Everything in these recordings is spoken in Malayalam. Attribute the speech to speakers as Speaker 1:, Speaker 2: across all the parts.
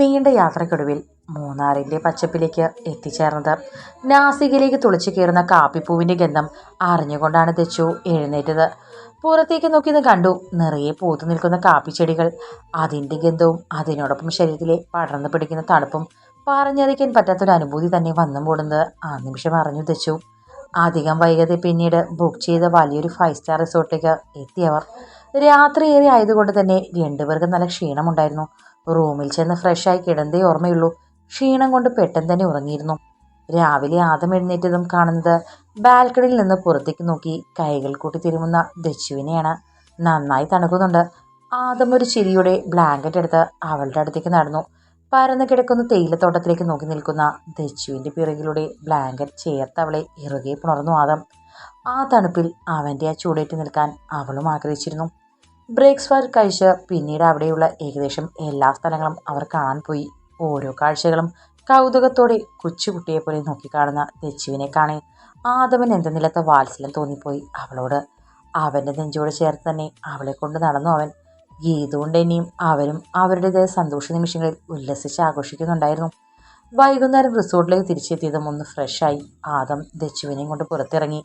Speaker 1: നീണ്ട യാത്രക്കൊടുവിൽ മൂന്നാറിന്റെ പച്ചപ്പിലേക്ക് എത്തിച്ചേർന്നത്. നാസികയിലേക്ക് തുളച്ചു കയറുന്ന കാപ്പിപ്പൂവിന്റെ ഗന്ധം അറിഞ്ഞുകൊണ്ടാണ് തെച്ചു എഴുന്നേറ്റത്. പുറത്തേക്ക് നോക്കിയത് കണ്ടു നിറയെ പൂത്തു നിൽക്കുന്ന കാപ്പിച്ചെടികൾ. അതിന്റെ ഗന്ധവും അതിനോടൊപ്പം ശരീരത്തിലെ പടർന്നു പിടിക്കുന്ന തണുപ്പും പറഞ്ഞറിയിക്കാൻ പറ്റാത്തൊരു അനുഭൂതി തന്നെ വന്നു മൂടുന്നത്. ആ നിമിഷം അറിഞ്ഞു തെച്ചു അധികം വൈകാതെ പിന്നീട് ബുക്ക് ചെയ്ത വലിയൊരു ഫൈവ് സ്റ്റാർ റിസോർട്ടിലേക്ക് എത്തിയവർ ഏറെ ആയതുകൊണ്ട് തന്നെ രണ്ടുപേർക്കും നല്ല ക്ഷീണമുണ്ടായിരുന്നു. റൂമിൽ ചെന്ന് ഫ്രഷായി കിടന്നേ ഓർമ്മയുള്ളൂ. ക്ഷീണം കൊണ്ട് പെട്ടെന്ന് തന്നെ ഉറങ്ങിയിരുന്നു. രാവിലെ ആദം എഴുന്നേറ്റതും കാണുന്നത് ബാൽക്കണിയിൽ നിന്ന് പുറത്തേക്ക് നോക്കി കൈകൾ കൂട്ടി തിരുമുന്ന ദച്ചുവിനെയാണ്. നന്നായി തണുക്കുന്നുണ്ട്. ആദം ഒരു ചിരിയുടെ ബ്ലാങ്കറ്റ് എടുത്ത് അവളുടെ അടുത്തേക്ക് നടന്നു. പരന്നു കിടക്കുന്ന തേയിലത്തോട്ടത്തിലേക്ക് നോക്കി നിൽക്കുന്ന ദച്ചുവിന്റെ പിറകിലൂടെ ബ്ലാങ്കറ്റ് ചേർത്ത് അവളെ ഇറുകെ പുണർന്നു ആദം. ആ തണുപ്പിൽ അവന്റെ ആ ചൂടേറ്റ് നിൽക്കാൻ അവളും ആഗ്രഹിച്ചിരുന്നു. ബ്രേക്ക്ഫാസ്റ്റ് കഴിച്ച് പിന്നീട് അവിടെയുള്ള ഏകദേശം എല്ലാ സ്ഥലങ്ങളും അവർ കാണാൻ പോയി. ഓരോ കാഴ്ചകളും കൗതുകത്തോടെ കൊച്ചുകുട്ടിയെ പോലെ നോക്കിക്കാണുന്ന ദച്ചുവിനെ കാണെ ആദവൻ എന്തെന്നില്ലാത്ത വാത്സല്യം തോന്നിപ്പോയി. അവളോട് അവന്റെ നെഞ്ചോട് ചേർത്ത് തന്നെ അവളെ കൊണ്ട് നടന്നു അവൻ. ഗീതുകൊണ്ട് ഇനിയും അവരും അവരുടേതായ സന്തോഷ നിമിഷങ്ങളിൽ ഉല്ലസിച്ച് ആഘോഷിക്കുന്നുണ്ടായിരുന്നു. വൈകുന്നേരം റിസോർട്ടിലേക്ക് തിരിച്ചെത്തിയതും ഒന്ന് ഫ്രഷായി. ആദം ദച്ചുവിനെയും കൊണ്ട് പുറത്തിറങ്ങി.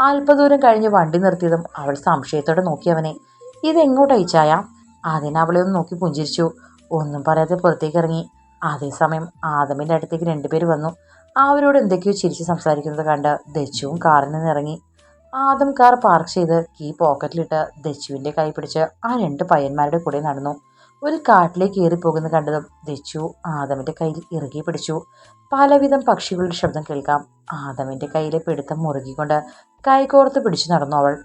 Speaker 1: അല്പദൂരം കഴിഞ്ഞ് വണ്ടി നിർത്തിയതും അവൾ സംശയത്തോടെ നോക്കിയവനെ ഇതെങ്ങോട്ട് അയച്ചായ ആദ്യം അവളെ ഒന്ന് നോക്കി പുഞ്ചിരിച്ചു. ഒന്നും പറയാതെ പുറത്തേക്ക് ഇറങ്ങി. അതേസമയം ആദമിന്റെ അടുത്തേക്ക് രണ്ടുപേർ വന്നു. അവരോട് എന്തൊക്കെയോ ചിരിച്ച് സംസാരിക്കുന്നത് കണ്ട് ദച്ചുവും കാറിൽ നിന്ന് ഇറങ്ങി. ആദം കാർ പാർക്ക് ചെയ്ത് കീ പോക്കറ്റിലിട്ട് ദച്ചുവിന്റെ കൈ പിടിച്ച് ആ രണ്ട് പയ്യന്മാരുടെ കൂടെ നടന്നു. ഒരു കാട്ടിലേക്ക് ഏറിപ്പോകുന്ന കണ്ടതും ദച്ചു ആദമിന്റെ കയ്യിൽ ഇറുകി പിടിച്ചു. പലവിധം പക്ഷികളുടെ ശബ്ദം കേൾക്കാം. ആദമിന്റെ കയ്യിലെ പിടുത്തം മുറുകിക്കൊണ്ട് കൈകോർത്ത് പിടിച്ചു നടന്നു അവൾ.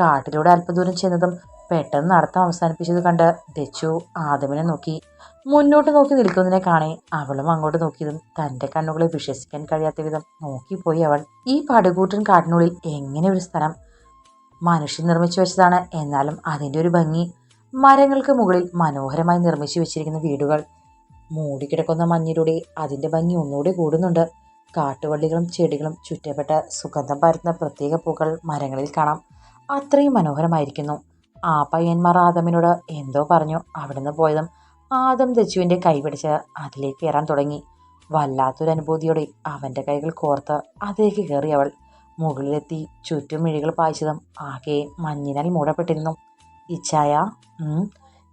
Speaker 1: കാട്ടിലൂടെ അല്പദൂരം ചെന്നതും പെട്ടെന്ന് നടത്തം അവസാനിപ്പിച്ചത് കണ്ട് ദച്ചു ആദമിനെ നോക്കി. മുന്നോട്ട് നോക്കി നിൽക്കുന്നതിനെ കാണെ. അവളും അങ്ങോട്ട് നോക്കിയതും തന്റെ കണ്ണുകളെ വിശ്വസിക്കാൻ കഴിയാത്ത വിധം നോക്കിപ്പോയി അവൾ. ഈ പടുകൂട്ടൻ കാട്ടിനുള്ളിൽ എങ്ങനെ ഒരു സ്ഥലം മനുഷ്യൻ നിർമ്മിച്ചു വെച്ചതാണ്? എന്നാലും അതിന്റെ ഒരു ഭംഗി. മരങ്ങൾക്ക് മുകളിൽ മനോഹരമായി നിർമ്മിച്ചു വെച്ചിരിക്കുന്ന വീടുകൾ. മൂടിക്കിടക്കുന്ന മഞ്ഞിലൂടെ അതിന്റെ ഭംഗി ഒന്നുകൂടി കൂടുന്നുണ്ട്. കാട്ടുവള്ളികളും ചെടികളും ചുറ്റപ്പെട്ട സുഗന്ധം പരത്തുന്ന പ്രത്യേക പൂക്കൾ മരങ്ങളിൽ കാണാം. അത്രയും മനോഹരമായിരിക്കുന്നു. ആ പയ്യന്മാർ ആദമിനോട് എന്തോ പറഞ്ഞു. അവിടുന്ന് പോയതും ആദം ദച്ചുവിന്റെ കൈ പിടിച്ച് അതിലേക്ക് കയറാൻ തുടങ്ങി. വല്ലാത്തൊരു അനുഭൂതിയോടെ അവന്റെ കൈകൾ കോർത്ത് അതിലേക്ക് കയറി അവൾ മുകളിലെത്തി ചുറ്റും മിഴികൾ പായിച്ചതും ആകെ മഞ്ഞിനാൽ മൂടപ്പെട്ടിരുന്നു. ഇച്ഛായ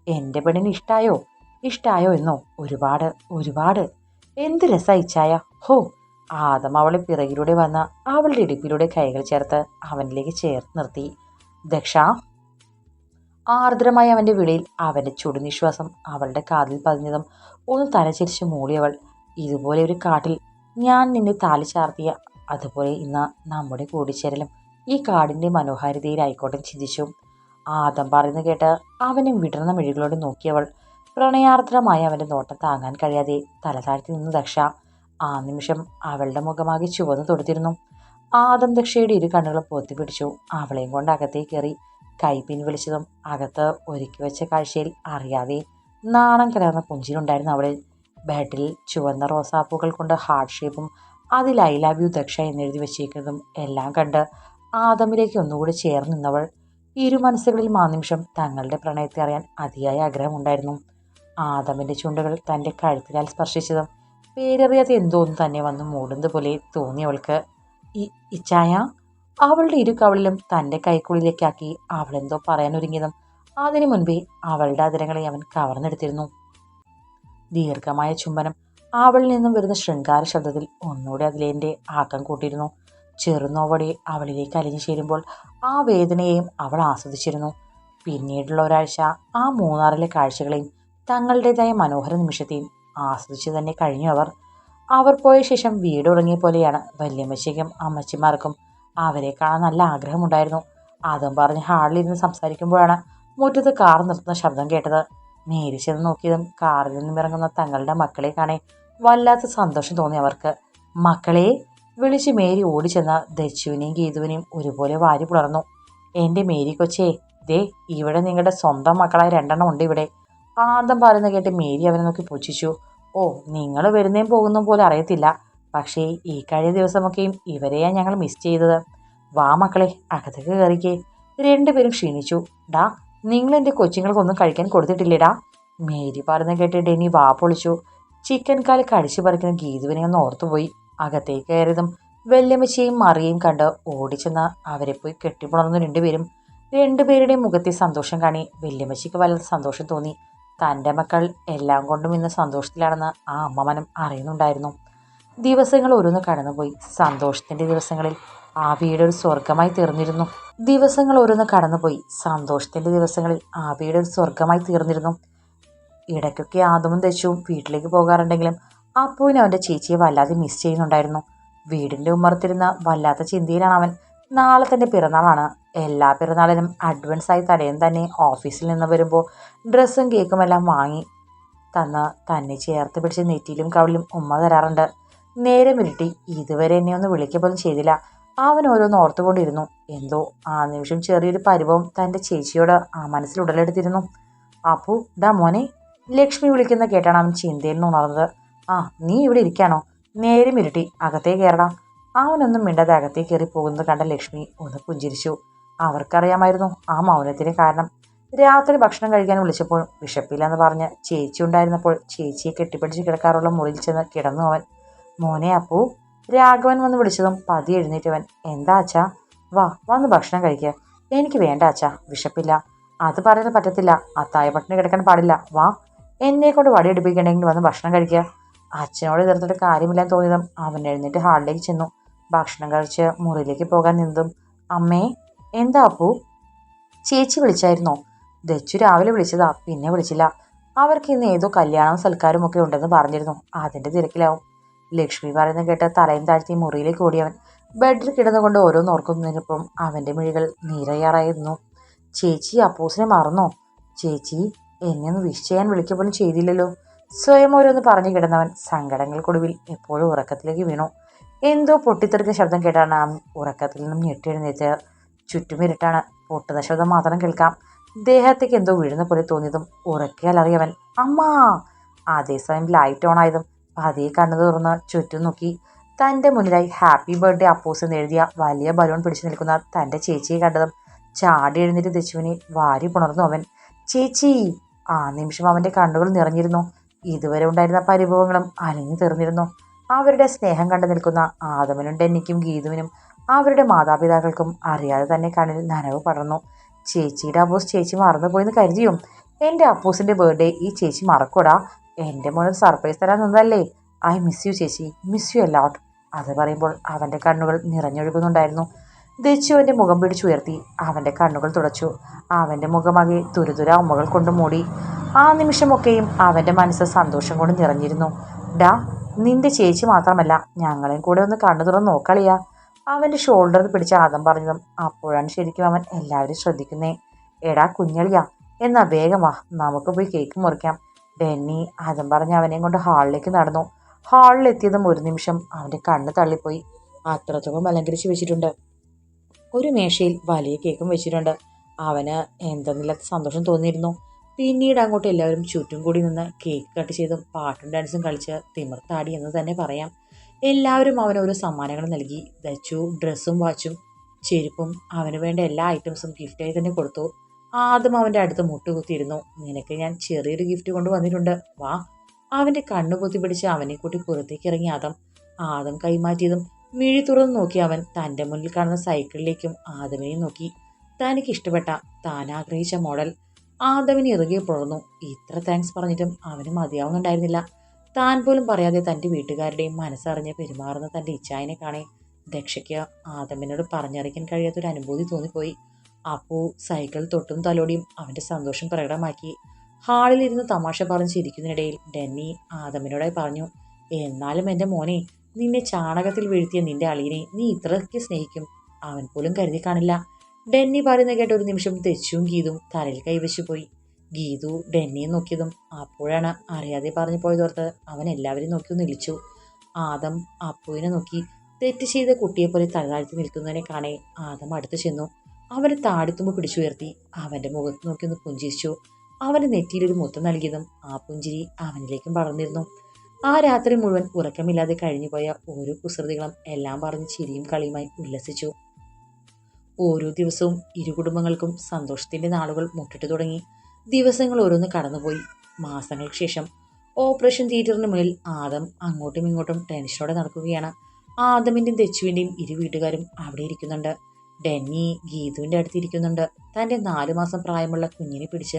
Speaker 1: എന്റെ പെണ്ണിന് ഇഷ്ടായോ? ഇഷ്ടായോ എന്നോ? ഒരുപാട് ഒരുപാട്. എന്ത് രസ ഇച്ഛായ ഹോ ആദം അവളെ പിറകിലൂടെ വന്ന അവളുടെ ഇടുപ്പിലൂടെ കൈകൾ ചേർത്ത് അവനിലേക്ക് ചേർത്ത് നിർത്തി. ദക്ഷ ആർദ്രമായ അവന്റെ വിളിയിൽ അവന്റെ ചുടുനിശ്വാസം അവളുടെ കാതിൽ പതിഞ്ഞതും ഒന്ന് തലച്ചിരിച്ച് മൂളിയവൾ ഇതുപോലെ ഒരു കാട്ടിൽ ഞാൻ നിന്നെ താലി ചാർത്തിയ അതുപോലെ ഇന്ന് നമ്മുടെ കൂടിച്ചേരലും ഈ കാടിന്റെ മനോഹാരിതയിലായിക്കോട്ടെ ചിന്തിച്ചു ആദം പറയുന്നു കേട്ട് അവനെ വിടർന്ന മിഴികളോട് നോക്കിയവൾ പ്രണയാർദ്രമായി അവന്റെ നോട്ടം താങ്ങാൻ കഴിയാതെ തല താഴ്ത്തി നിന്ന്. ദക്ഷ ആ നിമിഷം അവളുടെ മുഖമാകെ ചുവന്നു തൊടുത്തിരുന്നു. ആദം ദക്ഷയുടെ ഇരു കണ്ണുകളും പൊത്തിപ്പിടിച്ചു. അവളെയും കൊണ്ട് അകത്തേക്ക് കയറി കൈ പിൻവലിച്ചതും അകത്ത് ഒരുക്കി വെച്ച കാഴ്ചയിൽ അറിയാതെ നാണം കലർന്ന പുഞ്ചിരുണ്ടായിരുന്നു അവളിൽ ബെഡിൽ ചുവന്ന റോസാപ്പൂക്കൾ കൊണ്ട് ഹാർട്ട് ഷേപ്പും അതിൽ ഐ ലവ് യു ദക്ഷ എന്നെഴുതി വെച്ചിരിക്കുന്നതും എല്ലാം കണ്ട് ആദമിലേക്ക് ഒന്നുകൂടി ചേർന്ന് നിന്നവൾ ഇരു മനസ്സുകളിൽ ആ നിമിഷം തങ്ങളുടെ പ്രണയത്തെ അറിയാൻ അതിയായ ആഗ്രഹമുണ്ടായിരുന്നു. ആദമിന്റെ ചുണ്ടുകൾ തന്റെ കഴുത്തിലാൽ സ്പർശിച്ചതും പേരറിയാതെ എന്തോന്ന് തന്നെ വന്ന് മൂടുന്നത് പോലെ തോന്നി അവൾക്ക് ഇ- ഇച്ചായ അവളുടെ ഇരു കവളിലും തന്റെ കൈക്കുള്ളിലേക്കാക്കി അവളെന്തോ പറയാനൊരുങ്ങിയതും അതിനു മുൻപേ അവളുടെ അതിരങ്ങളെ അവൻ കവർന്നെടുത്തിരുന്നു. ദീർഘമായ ചുംബനം അവളിൽ നിന്നും വരുന്ന ശൃംഗാര ശബ്ദത്തിൽ ഒന്നുകൂടി അതിലേന്റെ ആക്കം കൂട്ടിയിരുന്നു. ചെറുനോവടെ അവളിലേക്ക് അലിഞ്ഞു ചേരുമ്പോൾ ആ വേദനയെയും അവൾ ആസ്വദിച്ചിരുന്നു. പിന്നീടുള്ള ഒരാഴ്ച ആ മൂന്നാറിലെ കാഴ്ചകളെയും തങ്ങളുടേതായ മനോഹര നിമിഷത്തെയും ആസ്വദിച്ചു തന്നെ കഴിഞ്ഞു അവർ. അവർ പോയ ശേഷം വീട് ഉറങ്ങിയ പോലെയാണ് വല്യമ്മച്ചയ്ക്കും അമ്മച്ചിമാർക്കും അവരെ കാണാൻ നല്ല ആഗ്രഹമുണ്ടായിരുന്നു. അതും പറഞ്ഞ് ഹാളിലിരുന്ന് സംസാരിക്കുമ്പോഴാണ് മുറ്റത്ത് കാർ നിർത്തുന്ന ശബ്ദം കേട്ടത്. നേരി ചെന്ന് നോക്കിയതും കാറിൽ നിന്നും ഇറങ്ങുന്ന തങ്ങളുടെ മക്കളെ കാണേ വല്ലാത്ത സന്തോഷം തോന്നി അവർക്ക്. മക്കളെ വിളിച്ച് മേരി ഓടിച്ചെന്ന് ദച്ചുവിനെയും ഗീതുവിനെയും ഒരുപോലെ വാരി പുലർന്നു. എന്റെ മേരി കൊച്ചേ ദേ ഇവിടെ നിങ്ങളുടെ സ്വന്തം മക്കളായ രണ്ടെണ്ണം ഉണ്ട് ഇവിടെ. ആദം പറയുന്ന കേട്ട് മേരി അവനെ നോക്കി പുച്ഛിച്ചു. ഓ നിങ്ങൾ വരുന്നേം പോകുന്ന പോലെ അറിയത്തില്ല. പക്ഷേ ഈ കഴിഞ്ഞ ദിവസമൊക്കെയും ഇവരെയാണ് ഞങ്ങൾ മിസ് ചെയ്തത്. വാ മക്കളെ അകത്തേക്ക് കയറിക്കേ. രണ്ടുപേരും ക്ഷീണിച്ചു. ഡാ നിങ്ങൾ എന്റെ കൊച്ചുങ്ങൾക്കൊന്നും കഴിക്കാൻ കൊടുത്തിട്ടില്ലേടാ? മേരി പറഞ്ഞ കേട്ട് ഡെനി വാ പൊളിച്ചു. ചിക്കൻ കാൽ കടിച്ചു പറിക്കുന്ന ഗീതുവിനെ ഒന്ന് ഓർത്തുപോയി. അകത്തേക്ക് കയറിയതും വെല്ലമിച്ചയും മറിയയും കണ്ട് ഓടിച്ചെന്ന് അവരെ പോയി കെട്ടിപ്പുണർന്നു രണ്ടുപേരും. രണ്ടുപേരുടെയും മുഖത്തെ സന്തോഷം കാണി വെല്ലുമ്മച്ചിക്ക് വല്ലാത്ത സന്തോഷം തോന്നി. തന്റെ മക്കൾ എല്ലാം കൊണ്ടും ഇന്ന് സന്തോഷത്തിലാണെന്ന് ആ അമ്മമനം അറിയുന്നുണ്ടായിരുന്നു. ദിവസങ്ങൾ ഓരോന്ന് കടന്നുപോയി. സന്തോഷത്തിന്റെ ദിവസങ്ങളിൽ ആ വീട് ഒരു സ്വർഗമായി തീർന്നിരുന്നു. ദിവസങ്ങൾ ഓരോന്ന് കടന്നുപോയി. സന്തോഷത്തിന്റെ ദിവസങ്ങളിൽ ആ വീട് ഒരു സ്വർഗമായി തീർന്നിരുന്നു. ഇടയ്ക്കൊക്കെ ആദമും തെച്ചും വീട്ടിലേക്ക് പോകാറുണ്ടെങ്കിലും അപ്പുവിന് അവന്റെ ചേച്ചിയെ വല്ലാതെ മിസ് ചെയ്യുന്നുണ്ടായിരുന്നു. വീടിന്റെ ഉമ്മർത്തിരുന്ന വല്ലാത്ത ചിന്തയിലാണ് അവൻ. നാളെ തന്റെ പിറന്നാളാണ്. എല്ലാ പിറന്നാളിനും അഡ്വാൻസായി തലേന്ന് തന്നെ ഓഫീസിൽ നിന്ന് വരുമ്പോൾ ഡ്രസ്സും കേക്കും എല്ലാം വാങ്ങി തന്ന് തന്നെ ചേർത്ത് പിടിച്ച് നെറ്റിയിലും കവളിലും ഉമ്മ തരാറുണ്ട്. നേരം ഇതുവരെ എന്നെ ഒന്ന് വിളിക്കുക പോലും ചെയ്തില്ല. അവൻ ഓരോന്ന് ഓർത്തുകൊണ്ടിരുന്നു. എന്തോ ആ നിമിഷം ചെറിയൊരു പരിഭവം തന്റെ ചേച്ചിയോട് ആ മനസ്സിൽ ഉടലെടുത്തിരുന്നു. അപ്പു ദാ മോനെ. ലക്ഷ്മി വിളിക്കുന്ന കേട്ടാണ് അവൻ ചിന്തയിൽ നിന്ന് ഉണർന്നത്. ആ നീ ഇവിടെ ഇരിക്കാണോ? നേരം ഇരുട്ടി അകത്തേ കയറണം. അവനൊന്നും മിണ്ടാതെ അകത്തേ കയറി പോകുന്നത് കണ്ട ലക്ഷ്മി ഒന്ന് പുഞ്ചിരിച്ചു. അവർക്കറിയാമായിരുന്നു ആ മൗനത്തിന് കാരണം. രാത്രി ഭക്ഷണം കഴിക്കാൻ വിളിച്ചപ്പോൾ വിശപ്പില്ലെന്ന് പറഞ്ഞ് ചേച്ചി ഉണ്ടായിരുന്നപ്പോൾ ചേച്ചിയെ കെട്ടിപ്പിടിച്ച് കിടക്കാറുള്ള മുറിയിൽ ചെന്ന് കിടന്നു അവൻ. മോനെ അപ്പു രാഘവൻ വന്ന് വിളിച്ചതും പതി എഴുന്നേറ്റവൻ എന്താ അച്ഛാ? വാ വന്ന് ഭക്ഷണം കഴിക്കുക എനിക്ക് വേണ്ട അച്ഛാ വിശപ്പില്ല. അത് പറയാൻ പറ്റത്തില്ല ആ തായപട്ടിന് കിടക്കാൻ പാടില്ല വാ. എന്നെ കൊണ്ട് വടിയെടുപ്പിക്കണമെങ്കിൽ വന്ന് ഭക്ഷണം കഴിക്കുക അച്ഛനോട് എതിർത്തിട്ട് കാര്യമില്ലാന്ന് തോന്നിയതും അവൻ എഴുന്നേറ്റ് ഹാളിലേക്ക് ചെന്നു. ഭക്ഷണം കഴിച്ച് മുറിയിലേക്ക് പോകാൻ നിന്നതും അമ്മേ എന്താ അപ്പു? ചേച്ചി വിളിച്ചായിരുന്നോ? ദച്ചു രാവിലെ വിളിച്ചതാ പിന്നെ വിളിച്ചില്ല. അവർക്ക് ഇന്ന് ഏതോ കല്യാണവും സൽക്കാരവും ഒക്കെ ഉണ്ടെന്ന് പറഞ്ഞിരുന്നു. അതിന്റെ തിരക്കിലാവും. ലക്ഷ്മി പറയുന്ന കേട്ട തലയും താഴ്ത്തി മുറിയിലേക്ക് ഓടിയവൻ ബെഡിൽ കിടന്നുകൊണ്ട് ഓരോന്ന് ഓർക്കുന്നതിനൊപ്പം അവന്റെ മിഴികൾ നീറയാറായിരുന്നു. ചേച്ചി അപ്പൂസിനെ മറന്നോ? ചേച്ചി എന്നെ ഒന്ന് വിഷ് ചെയ്യാൻ വിളിക്ക പോലും ചെയ്തില്ലല്ലോ. സ്വയം ഓരോന്ന് പറഞ്ഞു കിടന്നവൻ സങ്കടങ്ങൾക്കൊടുവിൽ എപ്പോഴും ഉറക്കത്തിലേക്ക് വീണു. എന്തോ പൊട്ടിത്തെറിക്കുന്ന ശബ്ദം കേട്ടാണ് അവൻ ഉറക്കത്തിൽ നിന്നും ഞെട്ടിയെഴുന്നേറ്റ് ചുറ്റുമിരുട്ടാണ്. പൊട്ടുന്ന ശബ്ദം മാത്രം കേൾക്കാം. ദേഹത്തേക്ക് എന്തോ വീഴുന്ന പോലെ തോന്നിയതും ഉറക്കിയാൽ അറിയവൻ അമ്മാ! അതേസമയം ലൈറ്റ് ഓൺ ആയതും പതിയെ കണ്ണു തുറന്ന് ചുറ്റും നോക്കി. തന്റെ മുന്നിലായി ഹാപ്പി ബർത്ത്ഡേ അപ്പോസ് എന്ന് എഴുതിയ വലിയ ബലൂൺ പിടിച്ചു നിൽക്കുന്ന തന്റെ ചേച്ചിയെ കണ്ടതും ചാടി എഴുന്നേറ്റ് ദശുവിനെ വാരി പുണർന്നു അവൻ. ചേച്ചി! ആ നിമിഷം അവന്റെ കണ്ണുകൾ നിറഞ്ഞിരുന്നു. ഇതുവരെ ഉണ്ടായിരുന്ന പരിഭവങ്ങളും അലിഞ്ഞു തീർന്നിരുന്നു. അവരുടെ സ്നേഹം കണ്ടു നിൽക്കുന്ന ആദമനും ഡെന്നിക്കും ഗീതുവിനും അവരുടെ മാതാപിതാക്കൾക്കും അറിയാതെ തന്നെ കണ്ണിൽ നനവ് പടർന്നു. ചേച്ചിയുടെ അപ്പോസ് ചേച്ചി മറന്നുപോയെന്ന് കരുതിയും? എന്റെ അപ്പോസിന്റെ ബർത്ത്ഡേ ഈ ചേച്ചി മറക്കൂടാ. എന്റെ മോനെ സർപ്രൈസ് തരാൻ നിന്നതല്ലേ ഐ മിസ് യു ചേച്ചി. മിസ് യു അലോട്ട് അത് പറയുമ്പോൾ അവന്റെ കണ്ണുകൾ നിറഞ്ഞൊഴുകുന്നുണ്ടായിരുന്നു. ദച്ചുവിന്റെ മുഖം പിടിച്ചുയർത്തി അവന്റെ കണ്ണുകൾ തുടച്ചു. അവന്റെ മുഖമാകെ തുരുതുര ഉമ്മകൾ കൊണ്ട് മൂടി. ആ നിമിഷമൊക്കെയും അവന്റെ മനസ്സ് സന്തോഷം കൊണ്ട് നിറഞ്ഞിരുന്നു. ഡാ നിന്റെ ചേച്ചി മാത്രമല്ല ഞങ്ങളെയും കൂടെ ഒന്ന് കണ്ണു തുറന്ന് നോക്കളിയാ അവന്റെ ഷോൾഡറിൽ പിടിച്ച ആദം പറഞ്ഞതും അപ്പോഴാണ് ശരിക്കും അവൻ എല്ലാവരും ശ്രദ്ധിക്കുന്നേ. എടാ കുഞ്ഞളിയ എന്നാ വേഗം വാ. നമുക്ക് പോയി കേക്ക് മുറിക്കാം. ഡെന്നി അതും പറഞ്ഞ് അവനെയും കൊണ്ട് ഹാളിലേക്ക് നടന്നു. ഹാളിലെത്തിയതും ഒരു നിമിഷം അവന്റെ കണ്ണ് തള്ളിപ്പോയി. അത്രത്തോളം അലങ്കരിച്ച് വെച്ചിട്ടുണ്ട്. ഒരു മേശയിൽ വലിയ കേക്കും വെച്ചിട്ടുണ്ട്. അവന് എന്തെന്നില്ലാത്ത സന്തോഷം തോന്നിയിരുന്നു. പിന്നീട് അങ്ങോട്ട് എല്ലാവരും ചുറ്റും കൂടി നിന്ന് കേക്ക് കട്ട് ചെയ്തും പാട്ടും ഡാൻസും കളിച്ച് തിമിർത്താടി എന്ന് തന്നെ പറയാം. എല്ലാവരും അവന് ഓരോ സമ്മാനങ്ങൾ നൽകി. ദച്ചു ഡ്രസ്സും വാച്ചും ചെരുപ്പും അവന് വേണ്ട എല്ലാ ഐറ്റംസും ഗിഫ്റ്റായി തന്നെ കൊടുത്തു. ആദ്യം അവന്റെ അടുത്ത് മുട്ടുകുത്തിയിരുന്നു. നിനക്ക് ഞാൻ ചെറിയൊരു ഗിഫ്റ്റ് കൊണ്ട് വന്നിട്ടുണ്ട്. വാ. അവന്റെ കണ്ണു പൊത്തി പിടിച്ച് അവനെ കൂട്ടി പുറത്തേക്ക് ഇറങ്ങി ആദം. ആദം കൈമാറ്റിയതും മിഴി തുറന്നു നോക്കി അവൻ തന്റെ മുന്നിൽ കാണുന്ന സൈക്കിളിലേക്കും ആദമിനെയും നോക്കി. തനിക്ക് ഇഷ്ടപ്പെട്ട താൻ ആഗ്രഹിച്ച മോഡൽ. ആദവിന് ഇറുകെ പുറന്നു. ഇത്ര താങ്ക്സ് പറഞ്ഞിട്ടും അവന് മതിയാവുന്നുണ്ടായിരുന്നില്ല. താൻ പോലും പറയാതെ തന്റെ വീട്ടുകാരുടെയും മനസ്സറിഞ്ഞ് പെരുമാറുന്ന തന്റെ ഇച്ഛായനെ കാണേ. ദക്ഷയ്ക്ക് ആദമിനോട് പറഞ്ഞറിയിക്കാൻ കഴിയാത്തൊരു അനുഭൂതി തോന്നിപ്പോയി. അപ്പു സൈക്കിൾ തൊട്ടും തലോടിയും അവന്റെ സന്തോഷം പ്രകടമാക്കി. ഹാളിലിരുന്ന് തമാശ പറഞ്ഞ് ചിരിക്കുന്നതിനിടയിൽ ഡെന്നി ആദമിനോടായി പറഞ്ഞു എന്നാലും എന്റെ മോനെ നിന്നെ ചാണകത്തിൽ വീഴ്ത്തിയ നിന്റെ അളിയനെ നീ ഇത്രയ്ക്ക് സ്നേഹിക്കും. അവൻ പോലും കരുതി കാണില്ല. ഡെന്നി പറയുന്ന കേട്ട ഒരു നിമിഷം തെച്ചും ഗീതും തലയിൽ കൈവച്ചു പോയി. ഗീതു ഡെന്നിയെ നോക്കിയതും അപ്പോഴാണ് അറിയാതെ പറഞ്ഞു പോയതോർത്ത് അവൻ എല്ലാവരെയും നോക്കി നിലിച്ചു ആദം അപ്പുവിനെ നോക്കി തെറ്റ് ചെയ്ത കുട്ടിയെപ്പോലെ തലതാഴ്ത്തി നിൽക്കുന്നതിനെ കാണേ ആദം അടുത്തു ചെന്നു. അവന്റെ താടിത്തുമ്പ് പിടിച്ചുയർത്തി അവന്റെ മുഖത്ത് നോക്കി ഒന്ന് പുഞ്ചിരിച്ചു. അവന്റെ നെറ്റിയിലൊരു മുത്തം നൽകിയതും ആ പുഞ്ചിരി അവനിലേക്കും പടർന്നിരുന്നു. ആ രാത്രി മുഴുവൻ ഉറക്കമില്ലാതെ കഴിഞ്ഞുപോയ ഓരോ കുസൃതികളും എല്ലാം പറഞ്ഞ് ചിരിയും കളിയുമായി ഉല്ലസിച്ചു. ഓരോ ദിവസവും ഇരു കുടുംബങ്ങൾക്കും സന്തോഷത്തിന്റെ നാളുകൾ മുട്ടിട്ട് തുടങ്ങി. ദിവസങ്ങൾ ഓരോന്ന് കടന്നുപോയി. മാസങ്ങൾക്ക് ശേഷം ഓപ്പറേഷൻ തിയേറ്ററിന് മുന്നിൽ ആദം അങ്ങോട്ടും ഇങ്ങോട്ടും ടെൻഷനോടെ നടക്കുകയാണ്. ആദമിന്റെയും തെച്ചുവിന്റെയും ഇരു വീട്ടുകാരും അവിടെ ഇരിക്കുന്നുണ്ട്. ഡെന്നി ഗീതുവിന്റെ അടുത്തിരിക്കുന്നുണ്ട്. തന്റെ നാലു മാസം പ്രായമുള്ള കുഞ്ഞിനെ പിടിച്ച്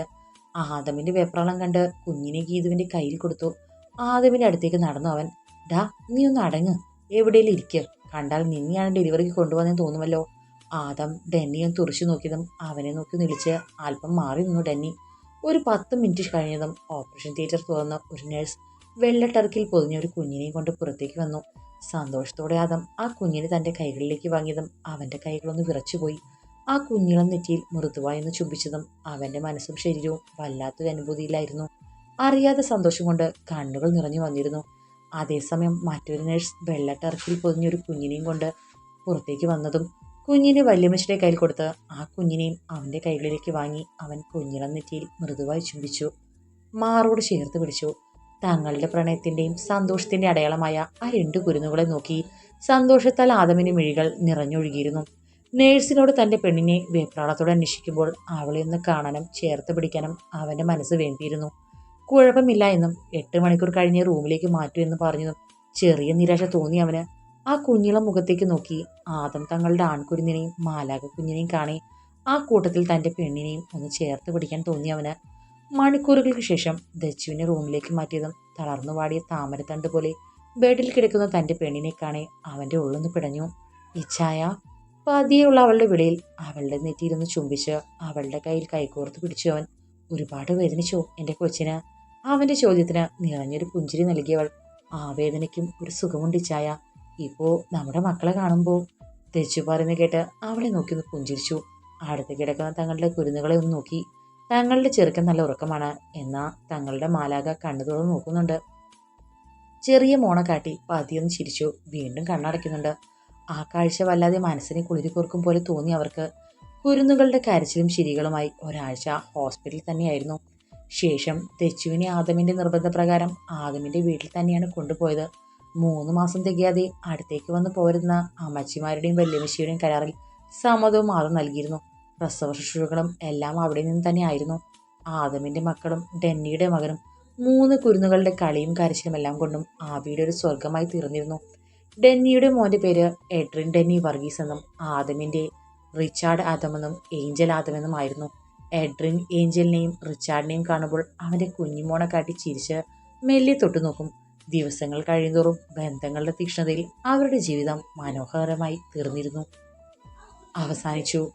Speaker 1: ആദമിന്റെ വെപ്രാളം കണ്ട് കുഞ്ഞിനെ ഗീതുവിന്റെ കയ്യിൽ കൊടുത്തു. ആദമിന്റെ അടുത്തേക്ക് നടന്നു അവൻ ഡാ നീ ഒന്ന് അടങ്ങ്. എവിടെയെങ്കിലും ഇരിക്ക. കണ്ടാൽ നിന്നെയാണ് ഡെലിവറിക്ക് കൊണ്ടുവന്നെന്ന് തോന്നുമല്ലോ. ആദം ഡെന്നിയും തുറച്ചു നോക്കിയതും അവനെ നോക്കി നിളിച്ച് അല്പം മാറി നിന്നു ഡെന്നി. ഒരു പത്ത് മിനിറ്റ് കഴിഞ്ഞതും ഓപ്പറേഷൻ തിയേറ്റർ തുറന്ന് ഒരു നഴ്സ് വെള്ള ടർക്കിൽ പൊതിഞ്ഞ ഒരു കുഞ്ഞിനെയും കൊണ്ട് പുറത്തേക്ക് വന്നു. സന്തോഷത്തോടെ ആദം ആ കുഞ്ഞിനെ തന്റെ കൈകളിലേക്ക് വാങ്ങിയതും അവന്റെ കൈകളൊന്ന് വിറച്ചുപോയി. ആ കുഞ്ഞിളം നെറ്റിയിൽ മൃദുവായെന്ന് ചുംബിച്ചതും അവന്റെ മനസ്സും ശരീരവും വല്ലാത്തൊരു അനുഭൂതിയിലായിരുന്നു. അറിയാതെ സന്തോഷം കൊണ്ട് കണ്ണുകൾ നിറഞ്ഞു വന്നിരുന്നു. അതേസമയം മറ്റൊരു നഴ്സ് വെള്ള ടർക്കിൽ പൊതിഞ്ഞൊരു കുഞ്ഞിനെയും കൊണ്ട് പുറത്തേക്ക് വന്നതും കുഞ്ഞിനെ വല്യമ്മച്ചിയുടെ കയ്യിൽ കൊടുത്ത് ആ കുഞ്ഞിനെയും അവന്റെ കൈകളിലേക്ക് വാങ്ങി അവൻ കുഞ്ഞിളം നെറ്റിയിൽ മൃദുവായി ചുംബിച്ചു. മാറോട് ചേർത്ത് പിടിച്ചു. തങ്ങളുടെ പ്രണയത്തിന്റെയും സന്തോഷത്തിന്റെ അടയാളമായ ആ രണ്ടു കുരുന്നുകളെ നോക്കി സന്തോഷത്താൽ ആദമിന്റെ മിഴികൾ നിറഞ്ഞൊഴുകിയിരുന്നു. നേഴ്സിനോട് തന്റെ പെണ്ണിനെ വേപ്രാളത്തോടെ അന്വേഷിക്കുമ്പോൾ അവളെ ഒന്ന് കാണാനും ചേർത്ത് പിടിക്കാനും അവന്റെ മനസ്സ് വേണ്ടിയിരുന്നു കുഴപ്പമില്ല എന്നും എട്ട് മണിക്കൂർ കഴിഞ്ഞ് റൂമിലേക്ക് മാറ്റൂ എന്ന് പറഞ്ഞതും ചെറിയ നിരാശ തോന്നി അവന്. ആ കുഞ്ഞിളം മുഖത്തേക്ക് നോക്കി ആദം തങ്ങളുടെ ആൺകുരുന്നിനെയും മാലാക കുഞ്ഞിനെയും കാണി ആ കൂട്ടത്തിൽ തന്റെ പെണ്ണിനെയും ഒന്ന് ചേർത്ത് പിടിക്കാൻ തോന്നി അവന്. മണിക്കൂറുകൾക്ക് ശേഷം ദച്ചുവിനെ റൂമിലേക്ക് മാറ്റിയതും തളർന്നു വാടിയ താമരത്തണ്ട് പോലെ ബെഡിൽ കിടക്കുന്ന തന്റെ പെണ്ണിനെ കാണെ അവന്റെ ഉള്ളൊന്ന് പിടഞ്ഞു. ഇച്ഛായ. പതിയുള്ള അവളുടെ വിളിയിൽ അവളുടെ നെറ്റിയിരുന്ന് ചുംബിച്ച് അവളുടെ കയ്യിൽ കൈകോർത്ത് പിടിച്ചു അവൻ ഒരുപാട് വേദനിച്ചു എന്റെ കൊച്ചിന്? അവന്റെ ചോദ്യത്തിന് നിറഞ്ഞൊരു പുഞ്ചിരി നൽകിയവൾ ആ വേദനയ്ക്കും ഒരു സുഖമുണ്ട് ഇച്ഛായ. ഇപ്പോൾ നമ്മുടെ മക്കളെ കാണുമ്പോൾ തെച്ചു പറയുന്ന കേട്ട് അവളെ നോക്കി ഒന്ന് പുഞ്ചിരിച്ചു. അടുത്ത് കിടക്കുന്ന തങ്ങളുടെ കുരുന്നുകളെ ഒന്ന് നോക്കി തങ്ങളുടെ ചെറുക്കൻ നല്ല ഉറക്കമാണ് എന്നാ തങ്ങളുടെ മാലാക കണ്ണു തുറന്ന് നോക്കുന്നുണ്ട്. ചെറിയ മോണ കാട്ടി പതിയൊന്ന് ചിരിച്ചു വീണ്ടും കണ്ണടയ്ക്കുന്നുണ്ട്. ആ കാഴ്ച വല്ലാതെ മനസ്സിനെ കുളിരി കുറുക്കും പോലെ തോന്നി അവർക്ക്. കുരുന്നുകളുടെ കരച്ചിലും ചിരികളുമായി ഒരാഴ്ച ഹോസ്പിറ്റലിൽ തന്നെയായിരുന്നു. ശേഷം തെച്ചുവിനെ ആദമിന്റെ നിർബന്ധപ്രകാരം ആദമിന്റെ വീട്ടിൽ തന്നെയാണ് കൊണ്ടുപോയത്. മൂന്ന് മാസം തികയാതെ അടുത്തേക്ക് വന്ന് പോരുന്ന അമ്മച്ചിമാരുടെയും വല്യമ്മച്ചിയുടെയും കരാറിൽ സമ്മതവും ആദം നൽകിയിരുന്നു. പ്രസവ ശുശ്രൂഷകളും എല്ലാം അവിടെ നിന്ന് തന്നെയായിരുന്നു. ആദമിന്റെ മക്കളും ഡെന്നിയുടെ മകനും മൂന്ന് കുരുന്നുകളുടെ കളിയും കരച്ചിലും എല്ലാം കൊണ്ടും ആ വീട് ഒരു സ്വർഗമായി തീർന്നിരുന്നു. ഡെന്നിയുടെ മോന്റെ പേര് എഡ്രിൻ ഡെന്നി വർഗീസ് എന്നും ആദമിന്റെ റിച്ചാർഡ് ആദമെന്നും ഏഞ്ചൽ ആദമെന്നുമായിരുന്നു എഡ്രിൻ ഏഞ്ചലിനെയും റിച്ചാർഡിനെയും കാണുമ്പോൾ അവന്റെ കുഞ്ഞിമോണെ കാട്ടി ചിരിച്ച് മെല്ലെ തൊട്ടു നോക്കും. ദിവസങ്ങൾ കഴിയുന്തോറും ബന്ധങ്ങളുടെ തീക്ഷ്ണതയിൽ അവരുടെ ജീവിതം മനോഹരമായി തീർന്നിരുന്നു. അവസാനിച്ചു.